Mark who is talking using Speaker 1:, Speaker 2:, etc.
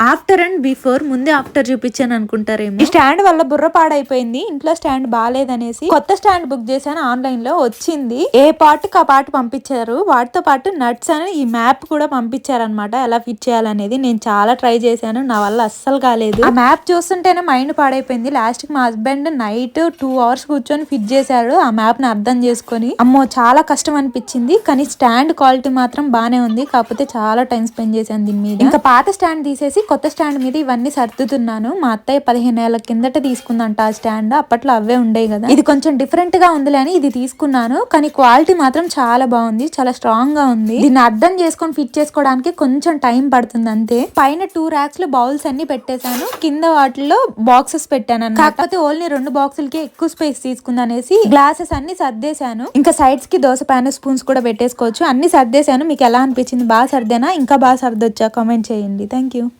Speaker 1: After and before ముందే after చూపించాను అనుకుంటారేమో. ఈ స్టాండ్ వల్ల బుర్ర పాడైపోయింది ఇంట్లో స్టాండ్ బాగాలేదనేసి కొత్త స్టాండ్ బుక్ చేశాను ఆన్లైన్లో వచ్చింది. ఏ పార్ట్ ఆ పార్ట్ పంపించారు వాటితో పాటు నట్స్ అని ఈ మ్యాప్ కూడా పంపించారనమాట ఎలా ఫిట్ చేయాలనేది నేను చాలా ట్రై చేశాను నా వల్ల అస్సలు కాలేదు. ఆ మ్యాప్ చూస్తుంటేనే మైండ్ పాడైపోయింది లాస్ట్కి మా హస్బెండ్ నైట్ టూ అవర్స్ కూర్చొని ఫిట్ చేశాడు ఆ మ్యాప్ని అర్థం చేసుకొని. అమ్మో చాలా కష్టం అనిపించింది కానీ స్టాండ్ క్వాలిటీ మాత్రం బానే ఉంది కాకపోతే చాలా టైం స్పెండ్ చేశాను దీని మీద. ఇంకా పాత స్టాండ్ తీసేసి కొత్త స్టాండ్ మీద ఇవన్నీ సర్దుతున్నాను. మా అత్తయ్య పదిహేను ఏళ్ళ కిందట తీసుకుందంట ఆ స్టాండ్. అప్పట్లో అవే ఉండేవి కదా. ఇది కొంచెం డిఫరెంట్గా ఉందిలే అని ఇది తీసుకున్నాను. కానీ క్వాలిటీ మాత్రం చాలా బాగుంది. చాలా స్ట్రాంగ్గా ఉంది. దీన్ని అర్థం చేసుకొని ఫిట్ చేసుకోవడానికి కొంచెం టైం పడుతుంది అంతే. పైన టూ ర్యాక్స్లో బౌల్స్ అన్ని పెట్టేశాను. కింద వాటిలో బాక్సెస్ పెట్టాను కాకపోతే ఓన్లీ రెండు బాక్సులకి ఎక్కువ స్పేస్ తీసుకుంది అనేసి గ్లాసెస్ అన్ని సర్దేశాను. ఇంకా సైడ్స్కి దోశ ప్యాన్ స్పూన్స్ కూడా పెట్టేసుకోవచ్చు. అన్ని సర్దేశాను. మీకు ఎలా అనిపించింది? బాగా సర్దేనా? ఇంకా బాగా సర్దొచ్చా? కామెంట్ చేయండి. Thank you